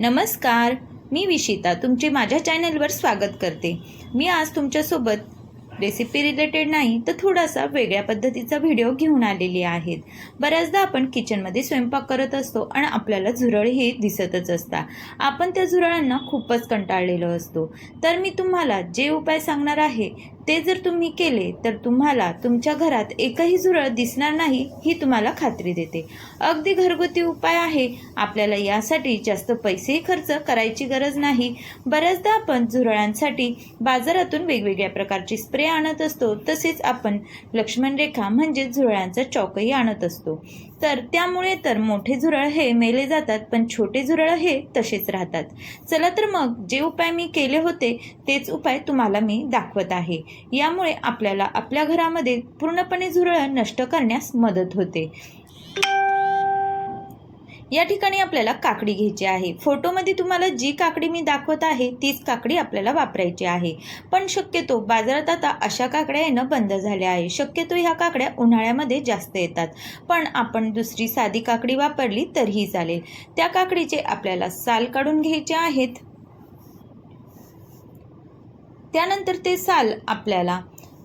नमस्कार मी विशिता तुमचे माझ्या चॅनलवर स्वागत करते. मी आज तुमच्यासोबत रेसिपी रिलेटेड नाही तर थोडासा वेगळ्या पद्धतीचा व्हिडिओ घेऊन आलेली आहेत. बऱ्याचदा आपण किचनमध्ये स्वयंपाक करत असतो आणि आपल्याला झुरळ हे दिसतच असतात. आपण त्या झुरळांना खूपच कंटाळलेलो असतो. तर मी तुम्हाला जे उपाय सांगणार आहे ते जर तुम्ही केले तर तुम्हाला तुमच्या घरात एकही झुरळ दिसणार नाही ही तुम्हाला खात्री देते. अगदी घरगुती उपाय आहे. आपल्याला यासाठी जास्त पैसेही खर्च करायची गरज नाही. बऱ्याचदा आपण झुरळांसाठी बाजारातून वेगवेगळ्या प्रकारची स्प्रे आणत असतो तसेच आपण लक्ष्मण रेखा म्हणजे झुरळांचा चौकही आणत असतो. तर त्यामुळे तर मोठे झुरळ हे मेले जातात पण छोटे झुरळ हे तसेच राहतात. चला तर मग जे उपाय मी केले होते तेच उपाय तुम्हाला मी दाखवत आहे. यामुळे आपल्याला आपल्या घरामध्ये पूर्णपणे झुरळ नष्ट करण्यास मदत होते. या ठिकाणी आपल्याला काकडी घ्यायची आहे. फोटोमध्ये तुम्हाला जी काकडी मी दाखवत आहे तीच काकडी आपल्याला वापरायची आहे. पण शक्यतो बाजारात आता अशा काकड्या येणं बंद झाल्या आहे. शक्यतो ह्या काकड्या उन्हाळ्यामध्ये जास्त येतात. पण आपण दुसरी साधी काकडी वापरली तरीही चालेल. त्या काकडीचे आपल्याला साल काढून घ्यायचे आहेत. त्यानंतर ते साल आपल्याला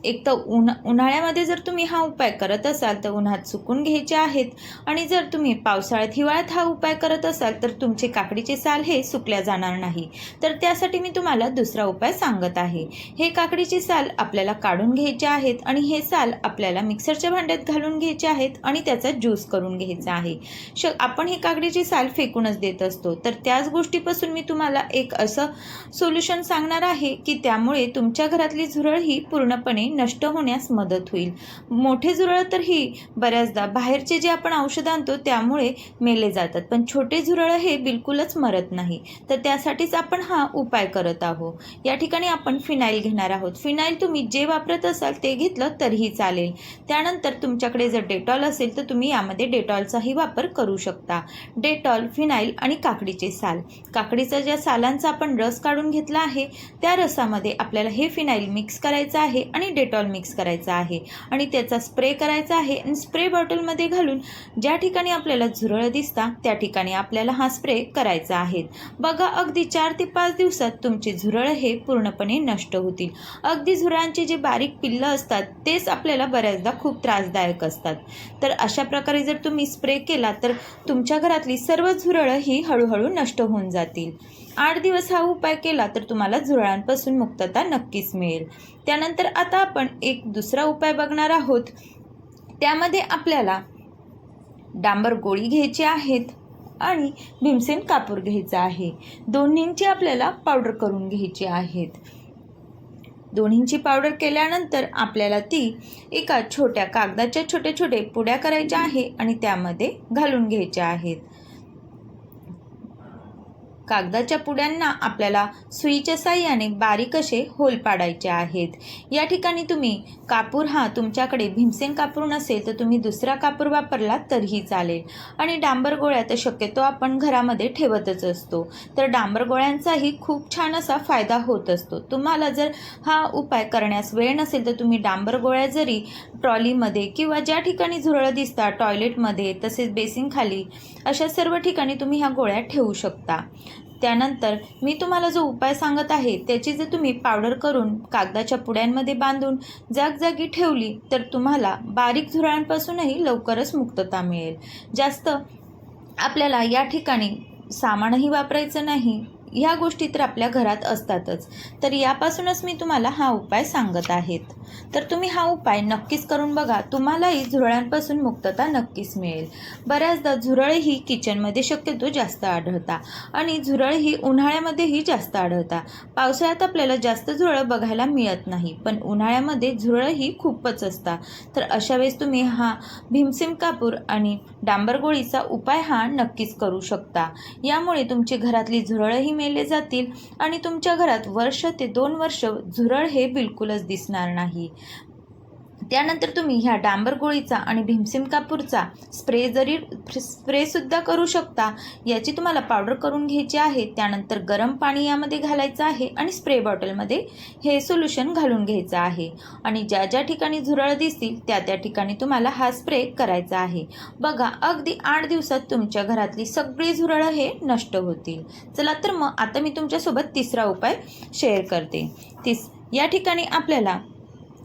एक तर उन्हा उन्हाळ्यामध्ये जर तुम्ही हा उपाय करत असाल तर उन्हात सुकून घ्यायचे आहेत. आणि जर तुम्ही पावसाळ्यात हिवाळ्यात हा उपाय करत असाल तर तुमचे काकडीचे साल हे सुकल्या जाणार नाही. तर त्यासाठी मी तुम्हाला दुसरा उपाय सांगत आहे. हे काकडीचे साल आपल्याला काढून घ्यायचे आहेत आणि हे साल आपल्याला मिक्सरच्या भांड्यात घालून घ्यायचे आहेत आणि त्याचा ज्यूस करून घ्यायचा आहे. श आपण हे काकडीचे साल फेकूनच देत असतो. तर त्याच गोष्टीपासून मी तुम्हाला एक असं सोल्युशन सांगणार आहे की त्यामुळे तुमच्या घरातली झुरळ ही पूर्णपणे नष्ट होण्यास मदत होईल. मोठे झुरळ तर ही बऱ्याचदा बाहेरचे जे आपण औषध आणतो त्यामुळे मेले जातात. पण छोटे झुरळ हे बिलकुलच मरत नाही. तर त्यासाठीच आपण हा उपाय करत आहोत. या ठिकाणी आपण फिनाईल घेणार आहोत. फिनाईल तुम्ही जे वापरत असाल ते घेतलं तरीही चालेल. त्यानंतर तुमच्याकडे जर डेटॉल असेल तर तुम्ही यामध्ये डेटॉलचाही वापर करू शकता. डेटॉल फिनाईल आणि काकडीचे साल. काकडीचा ज्या सालांचा आपण रस काढून घेतला आहे त्या रसामध्ये आपल्याला हे फिनाईल मिक्स करायचं आहे आणि डेटॉल मिक्स करायचा आहे आणि त्याचा स्प्रे करायचा आहे आणि स्प्रे बॉटलमध्ये घालून ज्या ठिकाणी आपल्याला झुरळ दिसता त्या ठिकाणी आपल्याला हा स्प्रे करायचा आहे. बघा अगदी चार ते पाच दिवसात तुमचे झुरळ हे पूर्णपणे नष्ट होतील. अगदी झुरळांचे जे बारीक पिल्लं असतात तेच आपल्याला बऱ्याचदा खूप त्रासदायक असतात. तर अशा प्रकारे जर तुम्ही स्प्रे केला तर तुमच्या घरातली सर्व झुरळं ही हळूहळू नष्ट होऊन जातील. आठ दिवस हा उपाय केला तर तुम्हाला झुरळांपासून मुक्तता नक्कीच मिळेल. त्यानंतर आता आपण एक दुसरा उपाय बघणार आहोत. त्यामध्ये आपल्याला डांबर गोळी घ्यायची आहेत आणि भीमसेन कापूर घ्यायचा आहे. दोन्हींची आपल्याला पावडर करून घ्यायची आहेत. दोन्हींची पावडर केल्यानंतर आपल्याला ती एका छोट्या कागदाच्या छोटे छोटे पुड्या करायच्या आहे आणि त्यामध्ये घालून घ्यायच्या आहेत. कागदाच्या पुड्यांना आपल्याला सुईच्या साह्याने बारीक असे होल पाडायचे आहेत. या ठिकाणी तुम्ही कापूर हा तुमच्याकडे भीमसेन कापूर नसेल तर तुम्ही दुसरा कापूर वापरला तरीही चालेल. आणि डांबर गोळ्या तर शक्यतो आपण घरामध्ये ठेवतच असतो. तर डांबर गोळ्यांचाही खूप छान असा फायदा होत असतो. तुम्हाला जर हा उपाय करण्यास वेळ नसेल तर तुम्ही डांबर गोळ्या जरी ट्रॉलीमध्ये किंवा ज्या ठिकाणी झुरळं दिसतात टॉयलेटमध्ये तसेच बेसिंगखाली अशा सर्व ठिकाणी तुम्ही ह्या गोळ्या ठेवू शकता. त्यानंतर मी तुम्हाला जो उपाय सांगत आहे त्याची जर तुम्ही पावडर करून कागदाच्या पुड्यांमध्ये बांधून जागजागी ठेवली तर तुम्हाला बारीक झुरळांपासूनही लवकरच मुक्तता मिळेल. जास्त आपल्याला या ठिकाणी सामानही वापरायचं नाही. ह्या गोष्टी तर आपल्या घरात असतातच. तर यापासूनच मी तुम्हाला हा उपाय सांगत आहेत. तर तुम्ही हा उपाय नक्कीच करून बघा. तुम्हालाही झुरळांपासून मुक्तता नक्कीच मिळेल. बऱ्याचदा झुरळही किचनमध्ये शक्यतो जास्त आढळता आणि झुरळ ही उन्हाळ्यामध्येही जास्त आढळता. पावसाळ्यात आपल्याला जास्त झुरळं बघायला मिळत नाही पण उन्हाळ्यामध्ये झुरळही खूपच असतात तर अशा वेळेस तुम्ही हा भीमसिम कापूर आणि डांबर गोळीचा उपाय हा नक्कीच करू शकता. यामुळे तुमची घरातली झुरळही नेले जातील आणि तुमच्या घरात वर्ष ते दोन वर्ष झुरळ हे बिलकुलच दिसणार नाही. त्यानंतर तुम्ही ह्या डांबर गोळीचा आणि भीमसिम कापूरचा स्प्रे जरी स्प्रेसुद्धा करू शकता याची तुम्हाला पावडर करून घ्यायची आहे. त्यानंतर गरम पाणी यामध्ये घालायचं आहे आणि स्प्रे बॉटलमध्ये हे सोल्युशन घालून घ्यायचं आहे. आणि ज्या ज्या ठिकाणी झुरळ दिसतील त्या त्या ठिकाणी तुम्हाला हा स्प्रे करायचा आहे. बघा अगदी आठ दिवसात तुमच्या घरातली सगळी झुरळं हे नष्ट होतील. चला तर मग आता मी तुमच्यासोबत तिसरा उपाय शेअर करते. तिस या ठिकाणी आपल्याला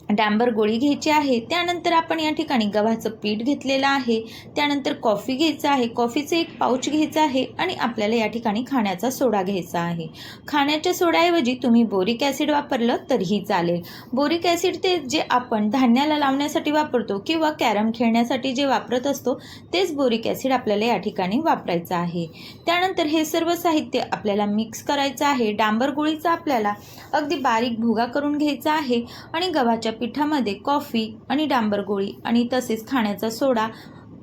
डांबर गोळी घ्यायची आहे. त्यानंतर आपण या ठिकाणी गव्हाचं पीठ घेतलेलं आहे. त्यानंतर कॉफी घ्यायचं आहे. कॉफीचं एक पाऊच घ्यायचं आहे आणि आपल्याला या ठिकाणी खाण्याचा सोडा घ्यायचा आहे. खाण्याच्या सोड्याऐवजी तुम्ही बोरिक ॲसिड वापरलं तरीही चालेल. बोरिक ॲसिड ते जे आपण धान्याला लावण्यासाठी वापरतो किंवा कॅरम खेळण्यासाठी जे वापरत असतो तेच बोरिक ॲसिड आपल्याला या ठिकाणी वापरायचं आहे. त्यानंतर हे सर्व साहित्य आपल्याला मिक्स करायचं आहे. डांबर गोळीचा आपल्याला अगदी बारीक भुगा करून घ्यायचा आहे आणि गव्हाच्या पिठामध्ये कॉफी आणि डांबर गोळी आणि तसेच खाण्याचा सोडा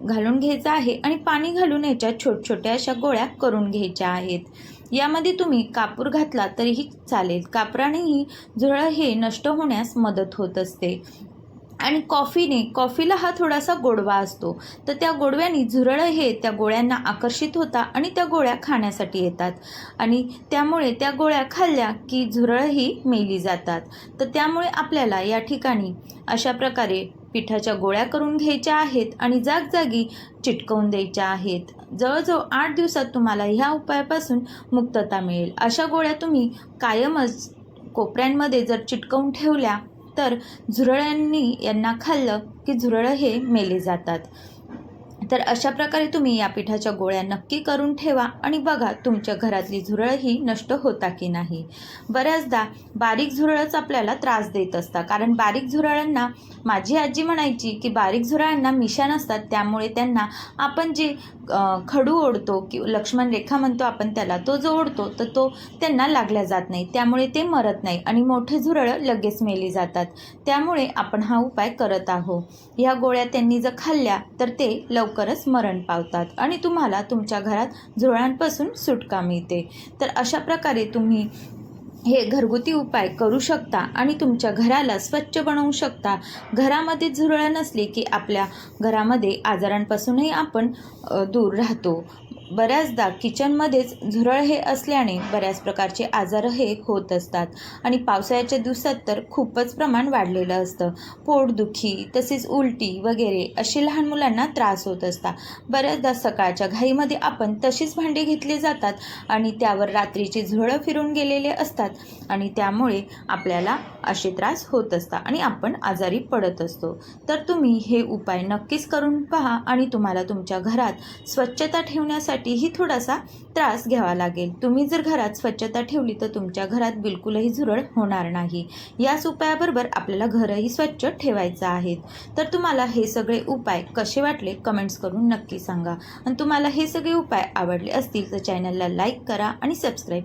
घालून घ्यायचा आहे आणि पाणी घालून याच्या छोट छोट्या अशा गोळ्या करून घ्यायच्या आहेत. यामध्ये तुम्ही कापूर घातला तरीही चालेल. कापरानेही झुरळ हे नष्ट होण्यास मदत होत असते. आणि कॉफीने कॉफीला हा थोडासा गोडवा असतो. तर त्या गोडव्याने झुरळं हे त्या गोळ्यांना आकर्षित होता आणि त्या गोळ्या खाण्यासाठी येतात. आणि त्यामुळे त्या गोळ्या खाल्ल्या की झुरळंही मेली जातात. तर त्यामुळे आपल्याला या ठिकाणी अशा प्रकारे पिठाच्या गोळ्या करून घ्यायच्या आहेत आणि जागजागी चिटकवून द्यायच्या आहेत. जवळजवळ आठ दिवसात तुम्हाला ह्या उपायापासून मुक्तता मिळेल. अशा गोळ्या तुम्ही कायमच कोपऱ्यांमध्ये जर चिटकवून ठेवल्या तर झुरळांनी यांना खाल्लं की झुरळं हे मेले जातात. तर अशा प्रकारे तुम्ही या पिठाच्या गोळ्या नक्की करून ठेवा आणि बघा तुमच्या घरातली झुरळ ही नष्ट होता की नाही. बऱ्याचदा बारीक झुरळच आपल्याला त्रास देत असतात. कारण बारीक झुरळांना माझी आजी म्हणायची की बारीक झुरळांना मिशा नसतात त्यामुळे त्यांना आपण जे खडू ओढतो की लक्ष्मण रेखा म्हणतो आपण त्याला तो जो ओढतो तर तो त्यांना लागला जात नाही. त्यामुळे ते मरत नाही आणि मोठे झुरळं लगेच मेली जातात. त्यामुळे आपण हा उपाय करत आहोत. ह्या गोळ्या त्यांनी जर खाल्ल्या तर ते लवकरच मरण पावतात आणि तुम्हाला तुमच्या घरात झुरळांपासून सुटका मिळते. तर अशा प्रकारे तुम्ही हे घरगुती उपाय करू शकता आणि तुमच्या घराला स्वच्छ बनवू शकता. घरामध्ये झुरळं नसली की आपल्या घरामध्ये आजारांपासूनही आपण दूर राहतो. बऱ्याचदा किचनमध्येच झुरळ हे असल्याने बऱ्याच प्रकारचे आजार हे होत असतात. आणि पावसाळ्याच्या दिवसात तर खूपच प्रमाण वाढलेलं असतं. पोटदुखी तसेच उलटी वगैरे असे लहान मुलांना त्रास होत असतात बऱ्याचदा सकाळच्या घाईमध्ये आपण तशीच भांडी घेतली जातात आणि त्यावर रात्रीचे झुरळं फिरून गेलेले असतात आणि त्यामुळे आपल्याला असे त्रास होत असतात आणि आपण आजारी पडत असतो. तर तुम्ही हे उपाय नक्कीच करून पहा आणि तुम्हाला तुमच्या घरात स्वच्छता ठेवण्यासाठी ठेवण्यासाठीही थोडासा त्रास घ्यावा लागेल. तुम्ही जर घरात स्वच्छता ठेवली तर तुमच्या घरात बिलकुलही झुरळ होणार नाही. याच उपायाबरोबर आपल्याला घरही स्वच्छ ठेवायचं आहे. तर तुम्हाला हे सगळे उपाय कसे वाटले कमेंट्स करून नक्की सांगा. आणि तुम्हाला हे सगळे उपाय आवडले असतील तर चॅनलला लाईक करा आणि सबस्क्राईब